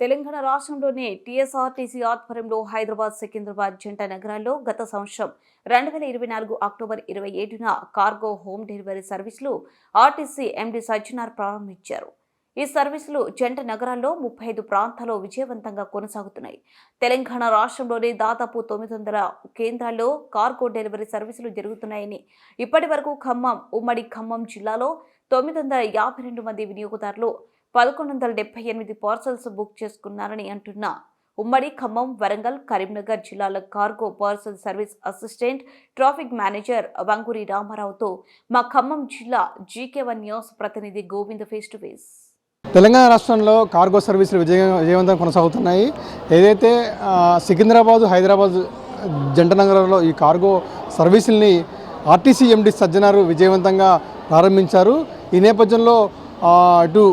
తెలంగాణ రాష్ట్రంలోని టీఎస్ఆర్టీసీ ఆధ్వర్యంలో హైదరాబాద్ సికింద్రాబాద్ జంట నగరాల్లో గత సంవత్సరం రెండు వేల ఇరవై నాలుగు అక్టోబర్ ఇరవై ఏడున కార్గో హోమ్ డెలివరీ సర్వీసులు ఆర్టీసీ ఎండీ సజ్జనార్ ప్రారంభించారు. ఈ సర్వీసులు జంట నగరాల్లో ముప్పై ఐదు ప్రాంతాల్లో విజయవంతంగా కొనసాగుతున్నాయి. తెలంగాణ రాష్ట్రంలోని దాదాపు తొమ్మిది వందల కేంద్రాల్లో కార్గో డెలివరీ సర్వీసులు జరుగుతున్నాయని ఇప్పటి వరకు ఖమ్మం ఉమ్మడి ఖమ్మం జిల్లాలో తొమ్మిది వందల యాభై రెండు మంది వినియోగదారులు పదకొండు వందల డెబ్బై ఎనిమిది పార్సల్స్ బుక్ చేసుకున్నారని అంటున్న ఉమ్మడి ఖమ్మం వరంగల్ కరీంనగర్ జిల్లాల cargo parcel service assistant traffic manager Vanguri రామారావుతో మా ఖమ్మం జిల్లా జీకే వన్ న్యూస్ ప్రతినిధి Govind face to face. Telangana రాష్ట్రంలో కార్గో సర్వీసులు విజయ విజయవంతంగా కొనసాగుతున్నాయి. ఏదైతే సికింద్రాబాదు సికింద్రాబాద్ హైదరాబాద్ జంట నగరంలో ఈ కార్గో సర్వీసుల్ని ఆర్టీసీ ఎండి సజ్జనారు విజయవంతంగా ప్రారంభించారు. ఈ నేపథ్యంలో అటు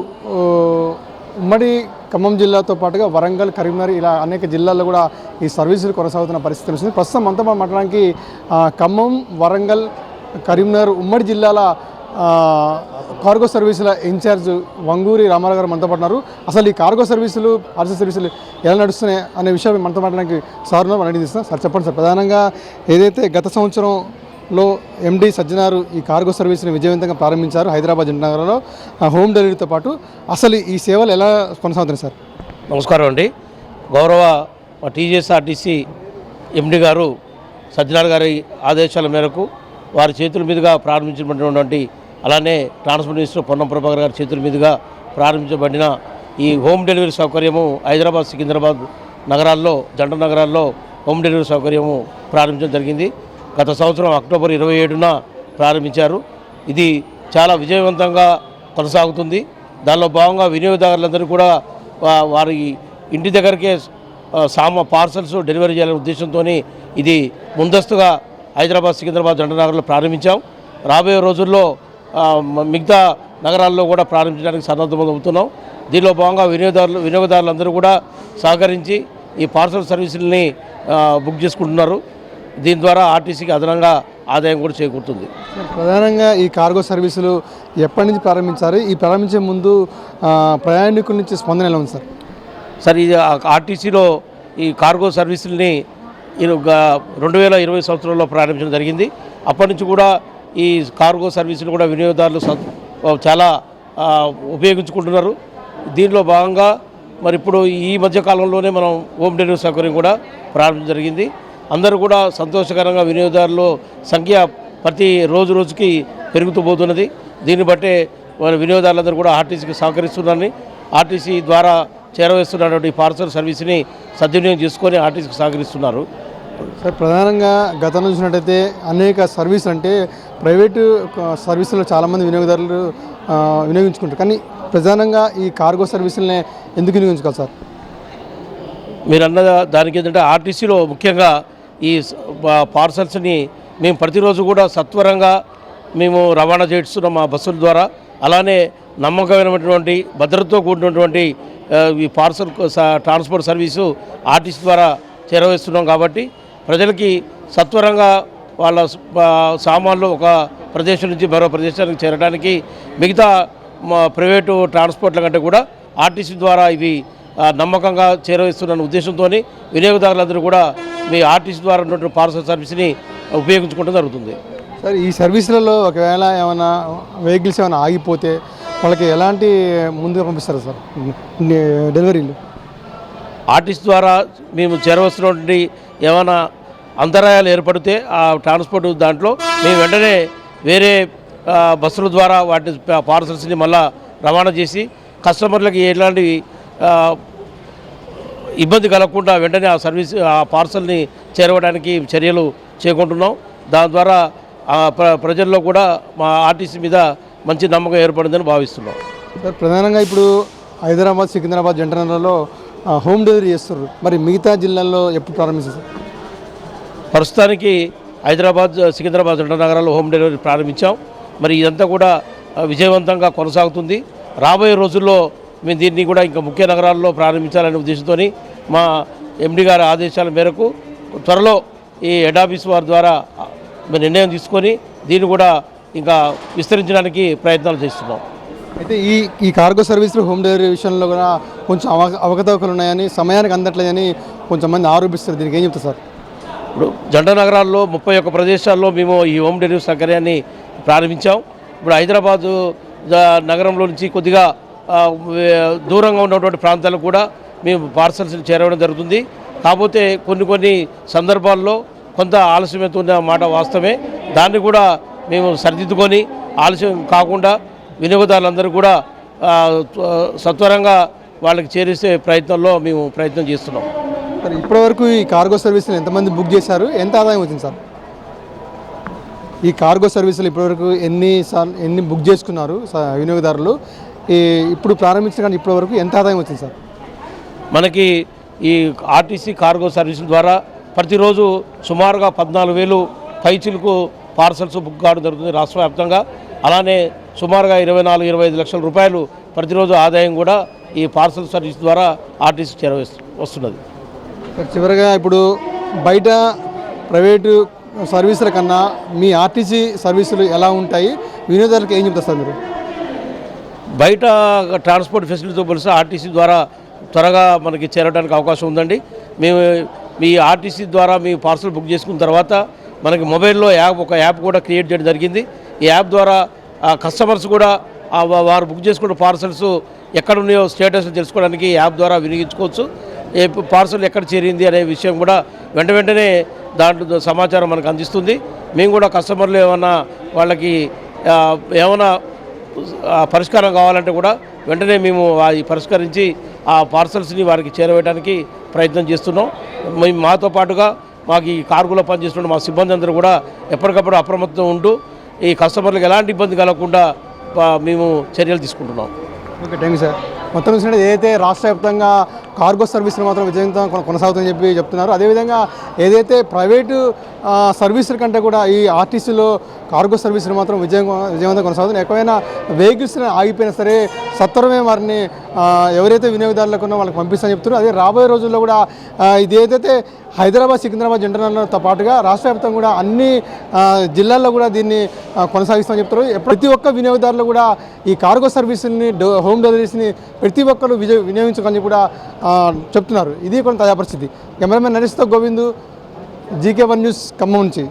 ఉమ్మడి ఖమ్మం జిల్లాతో పాటుగా వరంగల్ కరీంనగర్ ఇలా అనేక జిల్లాల్లో కూడా ఈ సర్వీసులు కొనసాగుతున్న పరిస్థితి వచ్చింది ప్రస్తుతం మనతో మనం మాట్లాడడానికి ఖమ్మం వరంగల్ కరీంనగర్ ఉమ్మడి జిల్లాల కార్గో సర్వీసుల ఇన్ఛార్జ్ వంగూరి రామారావు గారు మనతో పడినారు అసలు ఈ కార్గో సర్వీసులు పార్సల్ సర్వీసులు ఎలా నడుస్తున్నాయి అనే విషయం మనతో మాట్లాడడానికి సార్ మనం అడిగిస్తాం సార్ చెప్పండి సార్. ప్రధానంగా ఏదైతే గత సంవత్సరం లో ఎండి సజ్జనారు ఈ కార్గో సర్వీస్ని విజయవంతంగా ప్రారంభించారు హైదరాబాద్ జంటనగరంలో ఆ, హోమ్ డెలివరీతో పాటు అసలు ఈ సేవలు ఎలా కొనసాగుతున్నాయి సార్? నమస్కారం అండి. గౌరవ టీజేఎస్ఆర్టీసీ టీజీఎస్ఆర్టీసీ ఎండి గారు సజ్జనారు గారి ఆదేశాల మేరకు వారి చేతుల మీదుగా ప్రారంభించబడినటువంటి అలానే ట్రాన్స్పోర్ట్ మినిస్టర్ పొన్నం ప్రభాకర్ గారి చేతుల మీదుగా ప్రారంభించబడిన ఈ హోమ్ డెలివరీ సౌకర్యము హైదరాబాద్ సికింద్రాబాద్ నగరాల్లో జంట నగరాల్లో హోమ్ డెలివరీ సౌకర్యము ప్రారంభించడం జరిగింది. గత సంవత్సరం అక్టోబర్ ఇరవై ఏడున ప్రారంభించారు. ఇది చాలా విజయవంతంగా కొనసాగుతుంది. దానిలో భాగంగా వినియోగదారులందరూ కూడా వారి ఇంటి దగ్గరికే సామ పార్సల్స్ డెలివరీ చేయాలనే ఉద్దేశంతో ఇది ముందస్తుగా హైదరాబాద్ సికింద్రాబాద్ జంటనగర్లో ప్రారంభించాం. రాబోయే రోజుల్లో మిగతా నగరాల్లో కూడా ప్రారంభించడానికి సన్నద్ధమవుతున్నాం దీనిలో భాగంగా వినియోగదారులు వినియోగదారులందరూ కూడా సహకరించి ఈ పార్సల్ సర్వీసుల్ని బుక్ చేసుకుంటున్నారు. దీని ద్వారా ఆర్టీసీకి అదనంగా ఆదాయం కూడా చేకూరుతుంది. ప్రధానంగా ఈ కార్గో సర్వీసులు ఎప్పటి నుంచి ప్రారంభించారు? ఈ ప్రారంభించే ముందు ప్రయాణికుల నుంచి స్పందన ఎలా ఉంది సార్? సార్ ఇది ఆర్టీసీలో ఈ కార్గో సర్వీసుల్ని రెండు వేల ఇరవై సంవత్సరంలో ప్రారంభించడం జరిగింది. అప్పటి నుంచి కూడా ఈ కార్గో సర్వీసులు కూడా వినియోగదారులు చాలా ఉపయోగించుకుంటున్నారు. దీనిలో భాగంగా మరి ఇప్పుడు ఈ మధ్య కాలంలోనే మనం హోమ్ డెలివరీ సౌకర్యం కూడా ప్రారంభించడం జరిగింది. అందరూ కూడా సంతోషకరంగా వినియోగదారుల సంఖ్య ప్రతి రోజు రోజుకి పెరుగుతూ పోతున్నది. దీన్ని బట్టే వినియోగదారులందరూ కూడా ఆర్టీసీకి సహకరిస్తున్నారని ఆర్టీసీ ద్వారా చేరవేస్తున్నటువంటి పార్సల్ సర్వీస్ని సద్వినియోగం చేసుకొని ఆర్టీసీకి సహకరిస్తున్నారు. సార్ ప్రధానంగా గతంలో చూసినట్టయితే అనేక సర్వీసులు అంటే ప్రైవేటు సర్వీసుల్లో చాలామంది వినియోగదారులు వినియోగించుకుంటారు. కానీ ప్రధానంగా ఈ కార్గో సర్వీసులనే ఎందుకు వినియోగించుకోవాలి సార్? మీరు అన్న దానికి ఏంటంటే ఆర్టీసీలో ముఖ్యంగా ఈ పార్సల్స్ని మేము ప్రతిరోజు కూడా సత్వరంగా మేము రవాణా చేస్తున్నాం మా బస్సుల ద్వారా అలానే నమ్మకమైనటువంటి భద్రతతో కూడినటువంటి ఈ పార్సల్ ట్రాన్స్పోర్ట్ సర్వీసు ఆర్టీసీ ద్వారా చేరవేస్తున్నాం కాబట్టి ప్రజలకి సత్వరంగా వాళ్ళ సామాన్లు ఒక ప్రదేశం నుంచి మరో ప్రదేశానికి చేరడానికి మిగతా మా ప్రైవేటు ట్రాన్స్పోర్ట్ల కంటే కూడా ఆర్టీసీ ద్వారా ఇవి నమ్మకంగా చేరవేస్తున్న ఉద్దేశంతో వినియోగదారులందరూ కూడా మీ ఆర్టీసీ ద్వారా ఉన్నటువంటి పార్సల్ సర్వీస్ని ఉపయోగించుకోవడం జరుగుతుంది. సార్ ఈ సర్వీసులలో ఒకవేళ ఏమైనా వెహికల్స్ ఏమైనా ఆగిపోతే వాళ్ళకి ఎలాంటి ముందుగా పంపిస్తారు సార్? డెలివరీలు? ఆర్టీసీ ద్వారా మేము చేరవస్తున్నటువంటి ఏమైనా అంతరాయాలు ఏర్పడితే ఆ ట్రాన్స్పోర్ట్ దాంట్లో మేము వెంటనే వేరే బస్సుల ద్వారా వాటి పార్సల్స్ని మళ్ళా రవాణా చేసి కస్టమర్లకి ఎలాంటి ఇబ్బంది కలగకుండా వెంటనే ఆ సర్వీస్ ఆ పార్సల్ని చేరవడానికి చర్యలు చేకుంటున్నాం. దాని ద్వారా ప్రజల్లో కూడా మా ఆర్టీసీ మీద మంచి నమ్మకం ఏర్పడిందని భావిస్తున్నాం. సార్ ప్రధానంగా ఇప్పుడు హైదరాబాద్ సికింద్రాబాద్ జంటనగర్లో హోమ్ డెలివరీ చేస్తారు మరి మిగతా జిల్లాల్లో ఎప్పుడు ప్రారంభిస్తారు ప్రస్తుతానికి హైదరాబాద్ సికింద్రాబాద్ రెండు నగరాల్లో హోమ్ డెలివరీ ప్రారంభించాం. మరి ఇదంతా కూడా విజయవంతంగా కొనసాగుతుంది. రాబోయే రోజుల్లో మేము దీన్ని కూడా ఇంకా ముఖ్య నగరాల్లో ప్రారంభించాలనే ఉద్దేశంతో మా ఎండి గారి ఆదేశాల మేరకు త్వరలో ఈ హెడ్ ఆఫీస్ వారి ద్వారా నిర్ణయం తీసుకొని దీన్ని కూడా ఇంకా విస్తరించడానికి ప్రయత్నాలు చేస్తున్నాం. అయితే ఈ ఈ కార్గో సర్వీసులు హోమ్ డెలివరీ విషయంలో కూడా కొంచెం అవ అవకతవకలు ఉన్నాయని సమయానికి అందట్లేదని కొంచెం మంది ఆరోపిస్తారు. దీనికి ఏం చెప్తారు సార్? ఇప్పుడు జంట నగరాల్లో ముప్పై ఒక్క ప్రదేశాల్లో మేము ఈ హోమ్ డెలివరీ సౌకర్యాన్ని ప్రారంభించాం. ఇప్పుడు హైదరాబాదు నగరంలో నుంచి కొద్దిగా దూరంగా ఉన్నటువంటి ప్రాంతాలకు కూడా మేము పార్సల్స్ చేరవడం జరుగుతుంది. కాకపోతే కొన్ని కొన్ని సందర్భాల్లో కొంత ఆలస్యమవుతున్న మాట వాస్తవమే. దాన్ని కూడా మేము సరిదిద్దుకొని ఆలస్యం కాకుండా వినియోగదారులందరూ కూడా సత్వరంగా వాళ్ళకి చేరిసే ప్రయత్నంలో మేము ప్రయత్నం చేస్తున్నాం. సార్ ఇప్పటివరకు ఈ కార్గో సర్వీసులు ఎంతమంది బుక్ చేశారు? ఎంత ఆదాయం వచ్చింది సార్? ఈ కార్గో సర్వీసులు ఇప్పటివరకు ఎన్ని ఎన్ని బుక్ చేసుకున్నారు స- వినియోగదారులు? ఇప్పుడు ప్రారంభించిన కానీ ఇప్పటివరకు ఎంత ఆదాయం వచ్చింది సార్? మనకి ఈ ఆర్టీసీ కార్గో సర్వీసుల ద్వారా ప్రతిరోజు సుమారుగా పద్నాలుగు వేలు పైచిలకు పార్సల్స్ బుక్ కావడం జరుగుతుంది రాష్ట్ర వ్యాప్తంగా. అలానే సుమారుగా ఇరవై నాలుగు ఇరవై ఐదు లక్షల రూపాయలు ప్రతిరోజు ఆదాయం కూడా ఈ పార్సల్ సర్వీస్ ద్వారా ఆర్టీసీ చేరవేస్తు వస్తున్నది. చివరిగా ఇప్పుడు బయట ప్రైవేటు సర్వీసుల కన్నా మీ ఆర్టీసీ సర్వీసులు ఎలా ఉంటాయి? వినియోగదారులకు ఏం చెప్తారు సార్ మీరు? బయట ట్రాన్స్పోర్ట్ ఫెసిలిటీతో పోలిస్తే ఆర్టీసీ ద్వారా త్వరగా మనకి చేరడానికి అవకాశం ఉందండి. మేము మీ ఆర్టీసీ ద్వారా మీ పార్సల్ బుక్ చేసుకున్న తర్వాత మనకి మొబైల్లో యాప్ ఒక యాప్ కూడా క్రియేట్ చేయడం జరిగింది. ఈ యాప్ ద్వారా కస్టమర్స్ కూడా వారు బుక్ చేసుకున్న పార్సల్స్ ఎక్కడ ఉన్నాయో స్టేటస్ తెలుసుకోవడానికి ఈ యాప్ ద్వారా వినియోగించుకోవచ్చు. ఏ పార్సల్ ఎక్కడ చేరింది అనే విషయం కూడా వెంట వెంటనే దాంట్లో సమాచారం మనకు అందిస్తుంది. మేము కూడా కస్టమర్లు ఏమన్నా వాళ్ళకి ఏమైనా పరిష్కారం కావాలంటే కూడా వెంటనే మేము అది పరిష్కరించి ఆ పార్సల్స్ని వారికి చేరవేయడానికి ప్రయత్నం చేస్తున్నాం. మేము మాతో పాటుగా మాకు ఈ కార్గులో పనిచేస్తున్న మా సిబ్బంది అందరూ కూడా ఎప్పటికప్పుడు అప్రమత్తం ఉంటూ ఈ కస్టమర్లకు ఎలాంటి ఇబ్బంది కలగకుండా మేము చర్యలు తీసుకుంటున్నాం. Okay thank you sir. మొత్తం చూసినట్టు ఏదైతే రాష్ట్ర వ్యాప్తంగా కార్గో సర్వీసులు మాత్రం విజయవంతం కొనసాగుతుందని చెప్పి చెప్తున్నారు. అదేవిధంగా ఏదైతే ప్రైవేటు సర్వీసుల కంటే కూడా ఈ ఆర్టీసీలో కార్గో సర్వీసులు మాత్రం విజయం విజయవంతం కొనసాగుతుంది ఎక్కువైనా వెహికల్స్ ఆగిపోయినా సరే సత్వరమే వారిని ఎవరైతే వినియోగదారులకు ఉన్నో వాళ్ళకి పంపిస్తామని చెప్తున్నారు. అదే రాబోయే రోజుల్లో కూడా ఇదేదైతే ఇది ఏదైతే హైదరాబాద్ సికింద్రాబాద్ జంటనగర్లతో పాటుగా రాష్ట్ర వ్యాప్తంగా కూడా అన్ని జిల్లాల్లో కూడా దీన్ని కొనసాగిస్తామని చెప్తారు ప్రతి ఒక్క వినియోగదారులు కూడా ఈ కార్గో సర్వీసుల్ని డో- హోమ్ డెలివరీస్ని ప్రతి ఒక్కరు విజయ వినియోగించుకొని కూడా చెప్తున్నారు. ఇది కొన్ని తాజా పరిస్థితి. Cameraman నరేష్తో Govindu GK one news Khammam నుంచి.